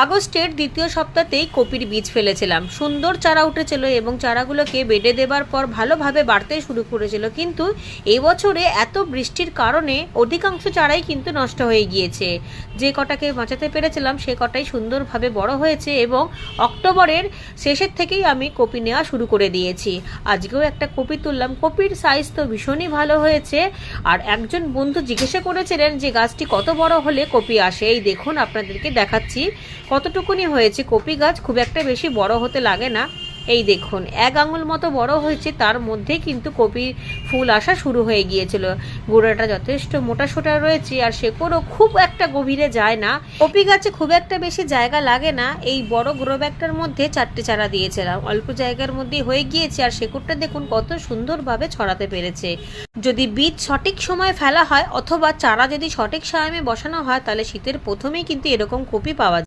আগস্টের দ্বিতীয় সপ্তাহতেই কপির বীজ ফেলেছিলাম। সুন্দর চারা উঠেছিল এবং চারাগুলোকে বেডে দেবার পর ভালোভাবে বাড়তে শুরু করেছিল। কিন্তু এই বছরে এত বৃষ্টির কারণে অধিকাংশ চারাই কিন্তু নষ্ট হয়ে গিয়েছে। যে কটাকে বাঁচাতে পেরেছিলাম, সে কটাই সুন্দরভাবে বড় হয়েছে এবং অক্টোবরের শেষের থেকেই আমি কপি নেওয়া শুরু করে দিয়েছি। আজকেও একটা কপি তুললাম। কপির সাইজ তো ভীষণই ভালো হয়েছে। আর একজন বন্ধু জিজ্ঞাসা করেছিলেন যে, গাছটি কত বড় হলে কপি আসে? এই দেখুন, আপনাদেরকে দেখাচ্ছি। কতটুকুনি হয়েছে? কপি গাছ খুব একটা বেশি বড় হতে লাগে না। এই দেখুন, এক আঙুল মতো বড় হয়েছে, তার মধ্যে কিন্তু কপি ফুল আসা শুরু হয়ে গিয়েছিল। গোড়াটা যথেষ্ট মোটা সোটা রয়েছে আর শেকড়ও খুব একটা গভীরে যায় না। কপি গাছে খুব একটা বেশি জায়গা লাগে না। এই বড় গ্রো ব্যাগটার মধ্যে চারটে চারা দিয়েছিলাম। অল্প জায়গার মধ্যে হয়ে গিয়েছে আর শেকড়টা দেখুন কত সুন্দরভাবে ছড়াতে পেরেছে। যদি বীজ সঠিক সময় ফেলা হয় অথবা চারা যদি সঠিক সময়ে বসানো হয়, তাহলে শীতের প্রথমেই কিন্তু এরকম কপি পাওয়া যায়।